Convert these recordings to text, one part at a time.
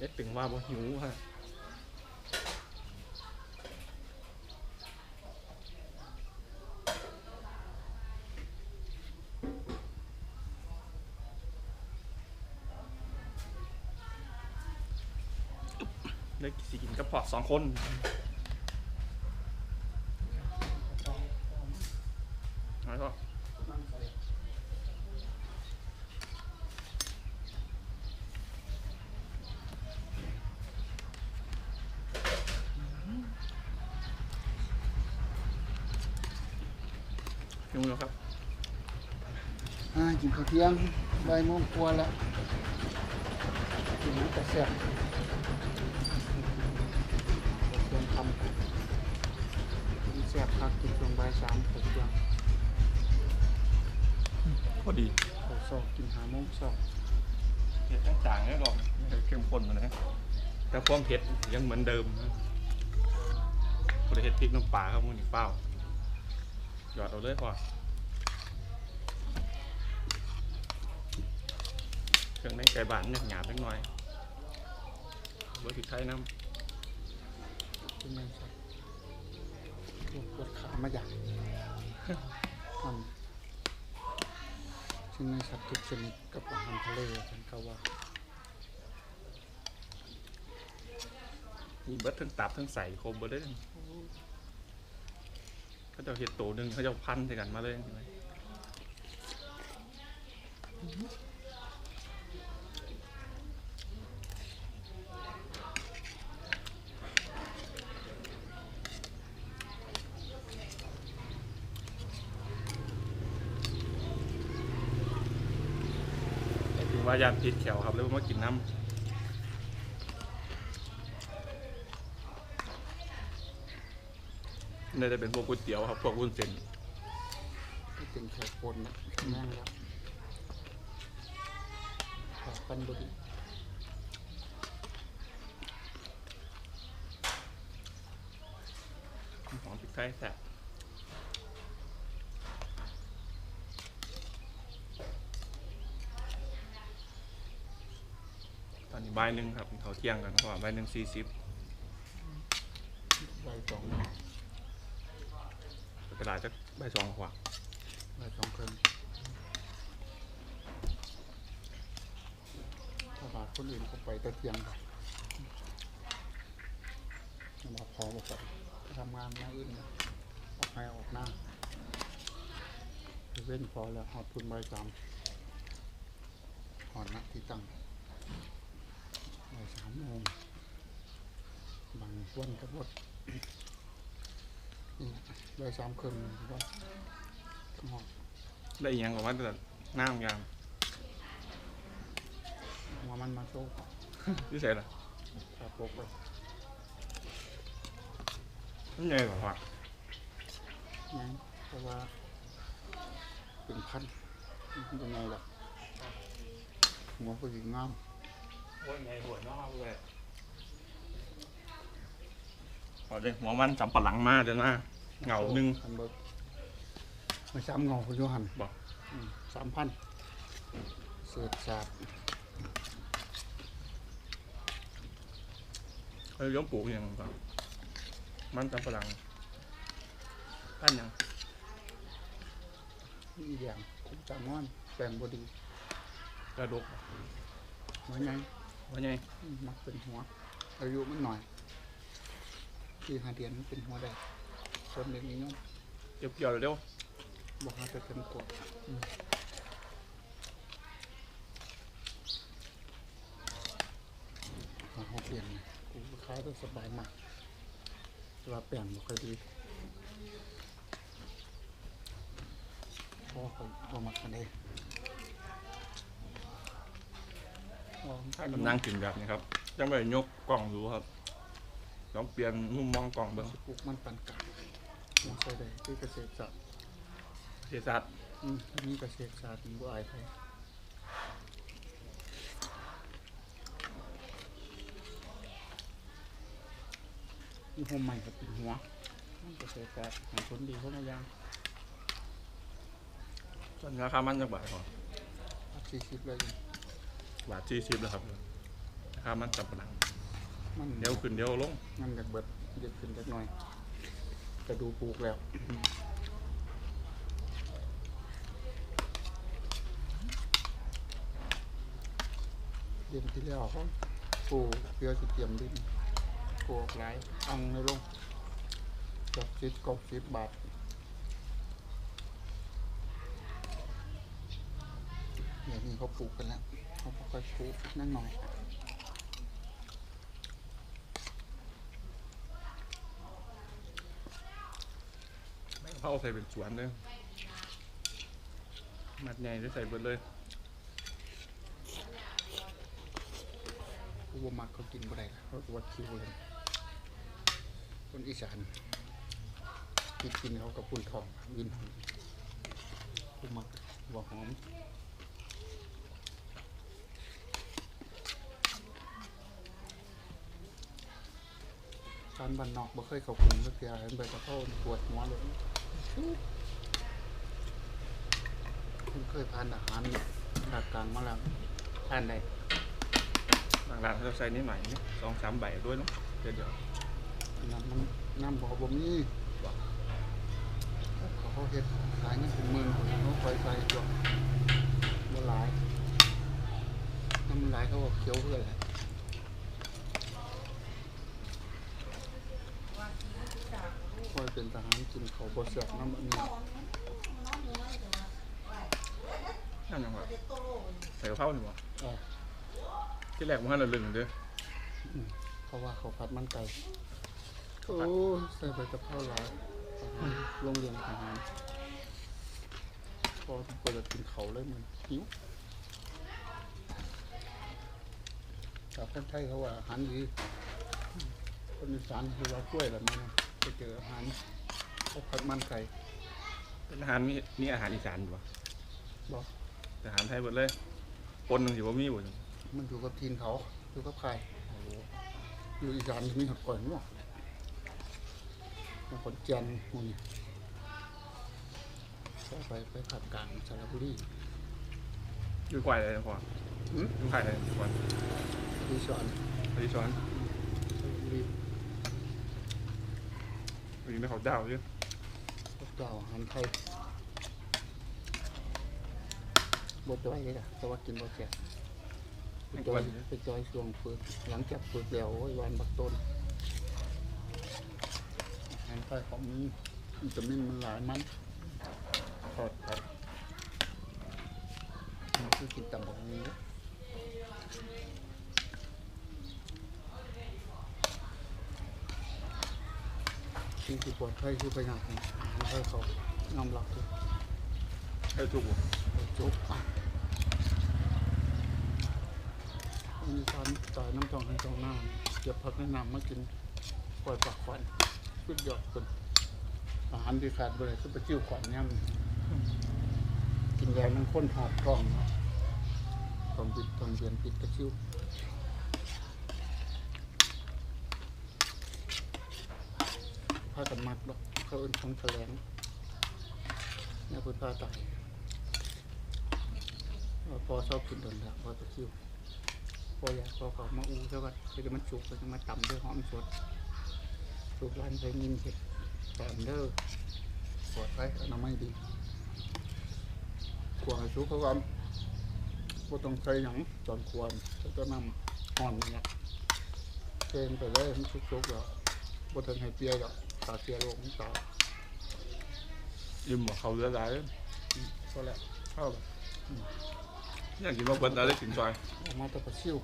เอ็ดถึงว่าบ่หิวฮะได้สิกินกับพอสองคนแล้วก็ หิวแล้วครับอ่ากินข้าวเที่ยงบ่ายโมงกว่าแล้วกินน้ำแต่แซ่บข้าวเที่ยงคำกินแซ่บครับกินช่วงบ่ายสามข้าวเที่ยงพอดีข้าวซอกกินหาโมงซอกเผ็ดจางๆนี่หรอกเข้มข้นมาเลยแต่ความเผ็ดยังเหมือนเดิมนะบริเฮ็ดพริกน้ำปลาครับมูนี่เปล่าหยอดเอาเลยพอ เครื่องในไก่บ้านเนี่ยหยาบเล็กน้อยเบอร์พริกไทยน้กินไม่ใช่โอ้ปวดขามาอย่างทำซึ่งในสัตว์ทุกชนิดกับอาหารทะเลฉันก็ว่าำมีเบิร์ดทั้งตับทั้งใส่ครบเบิร์ดเลยเขาจะเห็ดโตหนึ่งเขาจะพันใส่กันมาเลยถึง ว่ายานพิษแขวครับเลยว่ามากินน้ำเนี่ยจะเป็นพวกก๋วยเตี๋ยวครับพวกวุ้นเส้นที่เป็นแขกคนนะแข็งแรงแล้วขอปันบุรีหอมพริกไทยแซ่บตอนนี้ บ่ายหนึ่งครับเขาเที่ยงกันเพราะว่าบ่ายหนึ่งสี่สิบใบสองเวลาจะบ่ายสองกว่าใบสองครื่งถ้าบาทคนอื่นเขาไปแตะเทียงค่ะถ้าบาทพอมาไปทำงานมาอื่นนะออกให้ออกหน้าเว้นพอแล้วหอดทุนใบสามหอดนักที่ตั้ง สามโมงบางวันก็รถนี่ใบสามเครื่องวันหอดได้อีกอยังกับว่าแต่น้ำยางหัวมันมาโชว์ที่ใส่ละขาโปกเลยนี่ใหญ่กว่าผักนะเพราะว่าเป็นพันยังไงล่ะหัวผู้หญิงงาม ว่าใหญ่หัวนอกเลยพอเลยหัวมันจำปะหลังมาเดี๋ยวนะเหงาหนึ่งอันเบิกไม่ซ้ำเงาคุณโยหันบอกสามพันเศษศาสตร์เขาเลี้ยงปลูกอหย่างก่อนมันจำปะหลังท่านหยังอีกอย่างคุ้มจางอนแปลงบดีกระดกหัวไง ว่าไงมักเป็นหัว อายุมันหน่อยที่หาเดียนมันเป็นหัวได้คนเด็กนี้เนาะเกี่ยวเกี่ยวๆเร็วบอกให้ไปเป็นกดของเขาเปลี่ยนนะกูขายได้สบายมากแต่ว่าเปลี่ยนบ่ค่อยดีเพราะเขาบ่มักกันได้อ๋อ มันๆกำลังกินแบบนี้ครับจังไปยกกล่องดูครับลองเปลี่ยนมุมมองกล่องเบิ้งสิปลูกมันปันกลางมันใส่ได้ที่เกษตรศาสตร์เสียสัตว์อืมนี่เกษตรศาสตร์มันบ่อายไผนี่ผมใหม่กับเป็นหัวมันเกษตรศาสตร์หาผลดีเข้ามายังตอนนี้ราคามันจะบาทก่อนสี่สิบเลย บาทสี่สิบแล้วครับข้ามันสับปะหลังมันเดี๋ยวขึ้นเดี๋ยวลงมันอยากเบิดเยอะขึ้นเล็กน้อยจะดูปลูกแล้วเดือนที่แล้วเขาปลูกเพื่อจะเตรียมดินปลูกหลายอังในลงกับสิบกบสิบบาทเดี๋ยวนี้เขาปลูกกันแล้ว เขาค่อยๆปลูกนั่งหน่อยไม่เข้าใส่เป็นสวนเลยมัดใหญ่ได้ใส่เบิดเลยผู้บ่มักเขากินบ่ได้ล่ะเขาก็ว่าคิวเลยคนอีสานกินกินเขากับปุ่นทองวินหอมผู้มักบ่หอม นบ้านนอกบ่เคยเข้าคุมสักเทียเห็นใบตะเข้าปวดหัวเลยผมเคยทานอาหารภาคกลางมาแล้วทานได้บางร้านเขาจะใส่นิดหน่อยนี่สองสามใบด้วยเนาะเดี๋ยวเดี๋ยวน้ำมันน้ำบ่อบ่มีเขาเขาเฮ็ดขายเงินเป็นหมื่นคนเขาคอยใส่ตัวบ่หลายน้ำมันหลายเขาก็เคี้ยวเพื่ออะไรคอย เป็นทหารกินเขาวบ่เสียบน้ำมันนี้นั่นยังไงใส่กระเพราหนึ่งวะอ่าที่แรกมันให้เราลึงเด้อเพราะว่าเขาพัดมันไก่โอ้ใส่ใบกะเพราหลายทหารโรงเรียนทหารพอเปิดกินเขาวเลยมันหิวชาวคนไทยเขาว่าอาหารดีคนอีสานคือว่ากล้วยละมัน ไปเจออาหารพวกผัดมันไก่เป็นอาหารมีมีอาหารอีสานอยู่วะบอกแต่อาหารไทยหมดเลยปนหนึ่งสิว่ามีบ่จังมันอยู่กับทีนเขาอยู่กับใครอยู่อีสานมีหดก่อยมั่วบางคนเจียนหมันก็ไปไปผัดกลางสระบุรีอยู่ควายอะไรนะพ่ออืมอยู่ควายอะไรควายที่สอนอดิช้อน สระบุรี อยู่ในเขาเจ้าเยอะพวกเจ้าอาหารไทยบดจ้อยเลยล่ะแต่ว่ากินบดแก่บไปจอยไปจอยช่วงฝึกหลังจากฝึกแล้วโอ้ยวันบักต้นอาหารใต้ของมันวิตามินมันหลายมันทอดครับมันคือกินตำบักนี้ สิ่งที่ปลอดภัยคือประหยัดนะอาหารไทยเขายอมรับเลยให้ถูกบ่จุกอะมีตอนต่อยน้ำจองให้จองหน้าเก็บผักแนะนำมากินปล่อยปากควันสุดยอดคนอาหารที่ขาดไปเลยคือไปจิ้วขวัญย่ำกินแล้วมันข้นหอบท้องเนาะต้องปิดต้องเรียนปิดกระจิ้วากันมักดอกเขาเอิ้นของแถลงนี่ยคุณพาตายพอชอบกินโดนละพอตะคิวพออยากพอเขามาอูเท่ากันคือมันสุกมันมาตำด้วยหอมสดสุกร้านใช้ยินเห็ดตอนเด้อปลอดภัยอนามัยดีขวางสุกเขาก็บ่ต้องใส่หยังตอนควรก็นำห่อนนี่แหละเทนไปเลยมันสุกๆแล้วบ่ทันให้เปียกหรอก ขาเปียโลกมันตายยิ้มบ่เขาเรือหลายอืมก็แล้วเข้าบ่อยากกินว่าเบิดแล้วได้กินซอยออกมาแต่ปลาซิว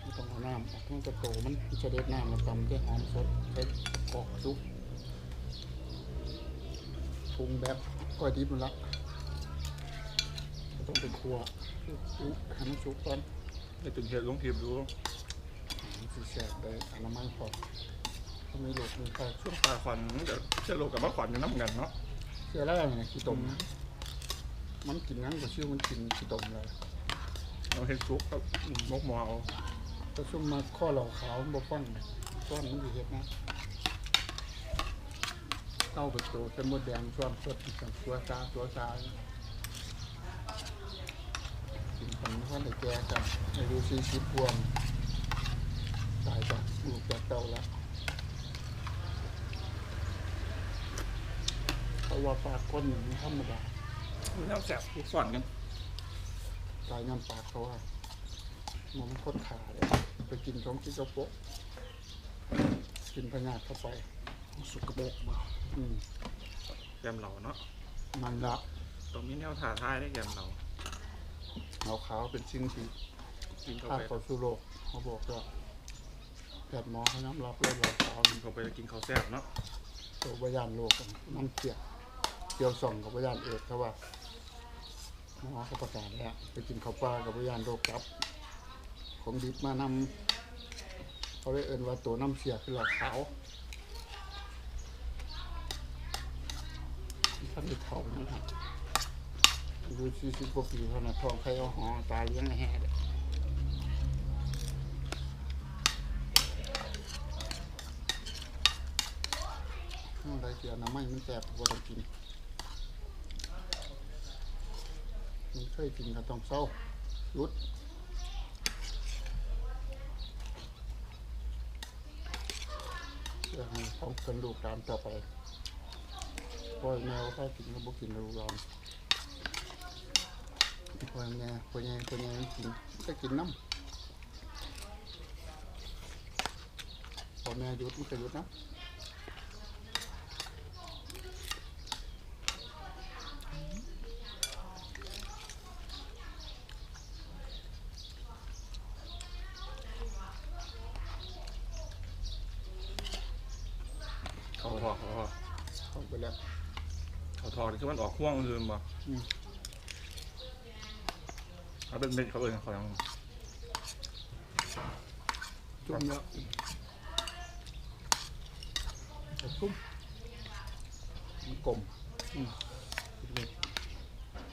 ไม่ต้องเอาน้ำออกมันจะโตมันจะเด็ดน้ำมาตำด้วยหอมสดใช้กอกซุปปรุงแบบก้อยดิบมันละก็ต้องเป็นครัวอุ๊ให้มันสุกก่อนได้ถึงเห็ดลงทีมดูมันสิแสบได้อนามัยพอ ถ้าไม่หลดมีใครช่วงปลาขวัญมันจะเชื่อโลกกับมะขวัญอยู่น้ำกันเนาะเชื่อแล้วไงขี้ตมนะมันกินงั้นก็ชื่อมันกินขี้ตมเลยเอาเห็ดซุกครับมกหมอเอาก็ซุ่มมาข้อเหล่าขาวมันบ่ฟังฟ้อนมันสิเฮ็ดนะเข้าไปโตเป็นมดแดงฟ้อนสดกันตัวซาตัวซากินกันท่านได้แก่กันอายุสี่สิบพวงตายจากลูกจากเต้าแล้วเพ ราะว่าปากก้นอย่างนี้ธรรมดาแล้วแสบลูกสอนกันตายน้ำปากเขาว่ามันค้นขาเลยไปกินท้องที่กระโปะกินพญาติเข้าไปสุกกระบอกบ่อืมแกมเหล่าเนาะมันละตรงนี้แนวถ่าท้ายได้แกมเหล่าเอาขาวเป็นสิ่งที่กินเข้าพาไปเขาสู่โลกเขาบอกว่าแพทย์หมอเขาน้ำรับเลยเราขาวกินเข้าไปกินข้าวแซ่บเนาะตัวพยานโลกกันน้ำเสีย เกี่ยวส่องกับพยานเอกเขาว่าหมอเขาประกาศแล้วไปกินข้าวปลากับพยานโรคครับของดิบมานำเขาได้เอินว่าตัวน้ำเสียคือเหลาขาวท่านได้เท่านะครับอายุสี่สิบกว่าปีเท่านั้นทองใครเอาหอตาเลี้ยงแห่เด้ออะไรเกี่ยวน้ำไม่มันแสบบ่ต้องกิน มันเคยกินก็ต้องเศร้าหยุดเพื่อให้เขาเป็นลูกตามต่อไปปล่อยแมวถ้ากินก็บ่กินลูกรอนปล่อยแมวปล่อยแมวปล่อยแมวกินก็กินน้ำพอแม่หยุดมันก็หยุดนะ เขาทอเขาทอ เข้าไปแล้ว เขาทอที่มันออกห่ วงอื่นบ่อืม เขาเป็นเม็ดเขาเอินเขายังจุ่มแล้วแต่จุ่มมันกลมอืม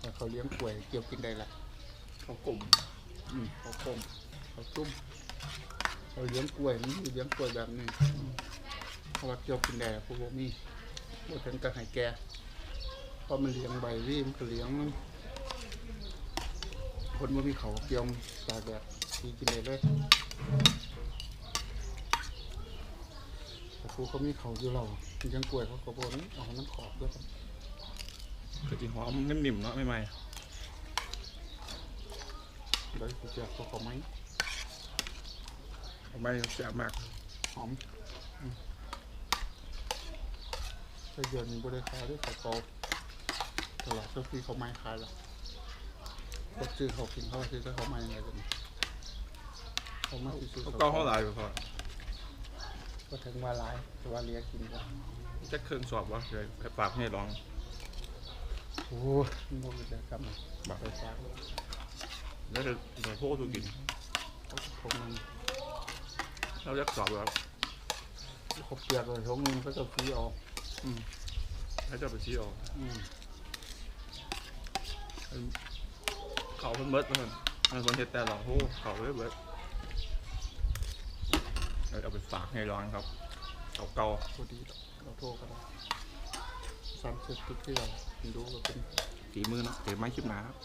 แต่เขาเลี้ยงกล้วยเกี่ยวกินได้ละเขากลุ่มอืมเขาคมเขาตุ้มเขาเลี้ยงกล้วยมันมีเลี้ยงกล้วยแบบนี้อืมเขาว่าเกี่ยวกินแดดพวกบ่มีบ่ถึงกับให้แก่เพราะมันเลี้ยงใบรี่มันก็เลี้ยงมันคนบ่มีเขาเกี่ยวตากแดดทีกินได้เลยแต่ครูเขามีเขาอยู่เราเลี้ยงกล้วยเขาก็บ่นเอาให้มันขอบด้วยครับกะทิหอมนิ่มๆเนาะไม่ไหมเลยกูจะเขาเขาไหมเอาไม่แซ่บมากหอมอืมถ้าเดือนนี้บริขายด้วยเขาเกา ตลาดเจ้าที่เขาไม่ขายหรอกก็ซื้อเขากินเขาซื้อเขาไม่ยังไงกันเขาไม่ซื้อเขาเก้าเขาหลายไปพอก็ถึงว่าหลายแต่ว่าเลี้ยงกินก็จะเครื่องสอบวะเลยให้ปากให้ลองโอ้ยมันบ่มีแต่กำลังบักไปฝากแล้วจะเดี๋ยวโทษตัวกินเขาคงมันเราจะสอบแล้วเขาเปียกเลยทงนึงเขาจะฟีออก อืมให้เจ้าไปชี้ออก อืม เขาเพิ่นเบิดเพิ่นมันคนเฮ็ดแต่หลองโหเขาเบิดเบิดเอาเอาไปฝากให้ร้อนครับเขาเก่าพอดีเราโทรกันสามสิบติดที่เราดูก็เป็นฝีมือเนาะเดี๋ยวไม้คลิปหนาครับ